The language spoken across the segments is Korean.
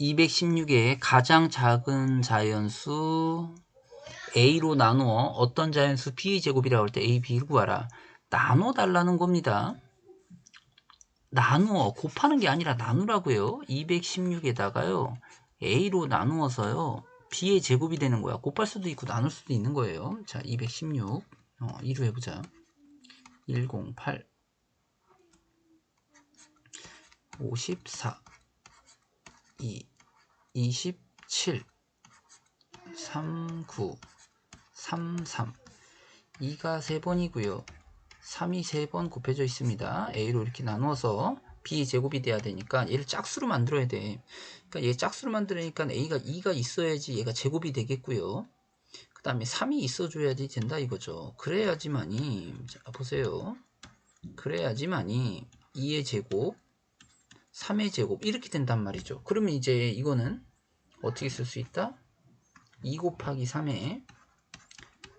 216의 가장 작은 자연수 A로 나누어 어떤 자연수 B의 제곱이라고 할 때 A, B를 구하라. 나눠 달라는 겁니다. 나누어 곱하는 게 아니라 나누라고요. 216에다가요. A로 나누어서요. B의 제곱이 되는 거야. 곱할 수도 있고 나눌 수도 있는 거예요. 자, 216. 어, 2로 해보자. 108 54 2 27 39 33 2가 3번이고요. 3이 3번 곱해져 있습니다. A로 이렇게 나누어서 B 제곱이 돼야 되니까 얘를 짝수로 만들어야 돼. 그러니까 얘 짝수로 만들으니까 A가 2가 있어야지 얘가 제곱이 되겠고요. 그 다음에 3이 있어줘야지 된다 이거죠. 그래야지만이 자 보세요. 그래야지만이 2의 제곱 3의 제곱 이렇게 된단 말이죠. 그러면 이제 이거는 어떻게 쓸 수 있다? 2 곱하기 3의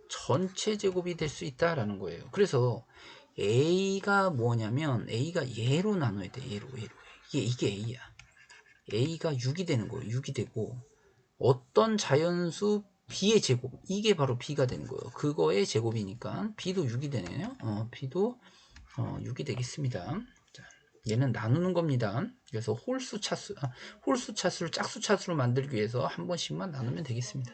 전체 제곱이 될 수 있다라는 거예요. 그래서 A가 뭐냐면 A가 얘로 나눠야 돼. 얘로 얘로. 이게 이게 A야. A가 6이 되는 거예요. 6이 되고 어떤 자연수 B의 제곱 이게 바로 B가 되는 거예요. 그거의 제곱이니까 B도 6이 되네요. 어, B도 어, 6이 되겠습니다. 얘는 나누는 겁니다. 그래서 홀수 차수, 아, 홀수 차수를 짝수 차수로 만들기 위해서 한 번씩만 나누면 되겠습니다.